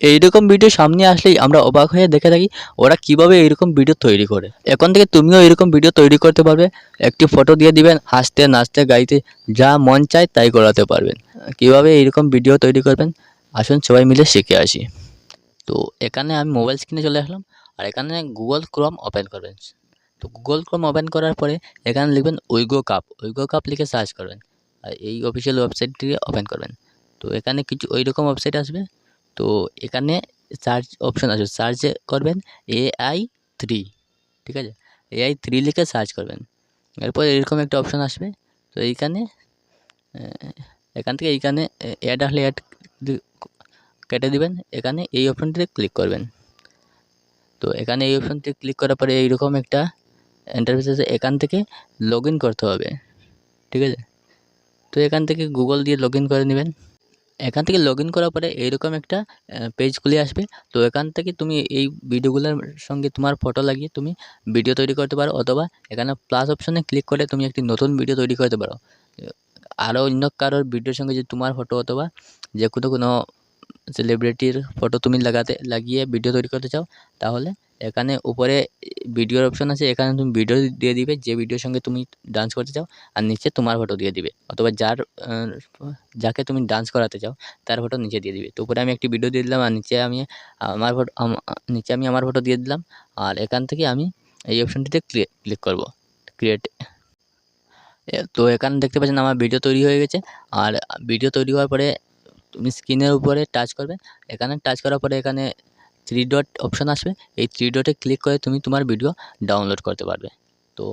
এইরকম ভিডিও সামনে আসলেই আমরা অবাক হয়ে দেখে থাকি ওরা কীভাবে এইরকম ভিডিও তৈরি করে। এখন থেকে তুমিও এরকম ভিডিও তৈরি করতে পারবে। একটি ফটো দিয়ে দিবেন, হাসতে নাচতে গাইতে, যা মন চায় তাই করাতে পারবেন। কীভাবে এইরকম ভিডিও তৈরি করবেন? আসুন সবাই মিলে শিখে আসি। তো এখানে আমি মোবাইল স্ক্রিনে চলে আসলাম, আর এখানে গুগল ক্রোম ওপেন করবেন। তো গুগল ক্রোম ওপেন করার পরে এখানে লিখবেন উইগো কাপ উইগো কাপ লিখে সার্চ করবেন। আর এই অফিসিয়াল ওয়েবসাইটটি ওপেন করবেন। তো এখানে কিছু ওই রকম ওয়েবসাইট আসবে তো এখানে সার্চ অপশন আসবে সার্চে করবেন এআই থ্রি ঠিক আছে? এআই থ্রি লিখে সার্চ করবেন। এরপর এরকম একটা অপশন আসবে। তো এইখানে এখান থেকে এইখানে অ্যাড আসলে অ্যাড কেটে দিবেন। এখানে এই অপশনটিতে ক্লিক করবেন। তো এখানে এই অপশনটি ক্লিক করার পরে এইরকম একটা ইন্টারফেস আছে। এখান থেকে লগ করতে হবে, ঠিক আছে? তো এখান থেকে গুগল দিয়ে লগ করে নেবেন। এখান থেকে লগ ইন করার পরে এইরকম একটা পেজ খুলে আসবে। তো এখান থেকে তুমি এই ভিডিওগুলোর সঙ্গে তোমার ফটো লাগিয়ে তুমি ভিডিও তৈরি করতে পারো অথবা এখানে প্লাস অপশনে ক্লিক করে তুমি একটি নতুন ভিডিও তৈরি করতে পারো। আরও অন্য কারোর ভিডিওর সঙ্গে যদি তোমার ফটো অথবা যে কোনো কোনো সেলিব্রিটির ফটো তুমি লাগাতে, লাগিয়ে ভিডিও তৈরি করতে চাও, তাহলে এখানে উপরে ভিডিওর অপশন আছে, এখানে তুমি ভিডিও দিয়ে দিবে, যে ভিডিওর সঙ্গে তুমি ডান্স করতে চাও, আর নিচে তোমার ফটো দিয়ে দিবে। অথবা যার যাকে তুমি ডান্স করাতে চাও, তার ফটো নিচে দিয়ে দিবে। তো উপরে আমি একটি ভিডিও দিয়ে দিলাম, আর নিচে আমি আমার ফটো নিচে আমি আমার ফটো দিয়ে দিলাম, আর এখান থেকে আমি এই অপশনটিতে ক্লিক করব। ক্রিয়েট তো এখানে দেখতে পাচ্ছেন আমার ভিডিও তৈরি হয়ে গেছে, আর ভিডিও তৈরি হওয়ার পরে তুমি স্ক্রিনের উপরে টাচ করবে। এখানে টাচ করার পরে এখানে থ্রি ডট অপশন আসবে। এই থ্রি ডটে ক্লিক করে তুমি তোমার ভিডিও ডাউনলোড করতে পারবে। তো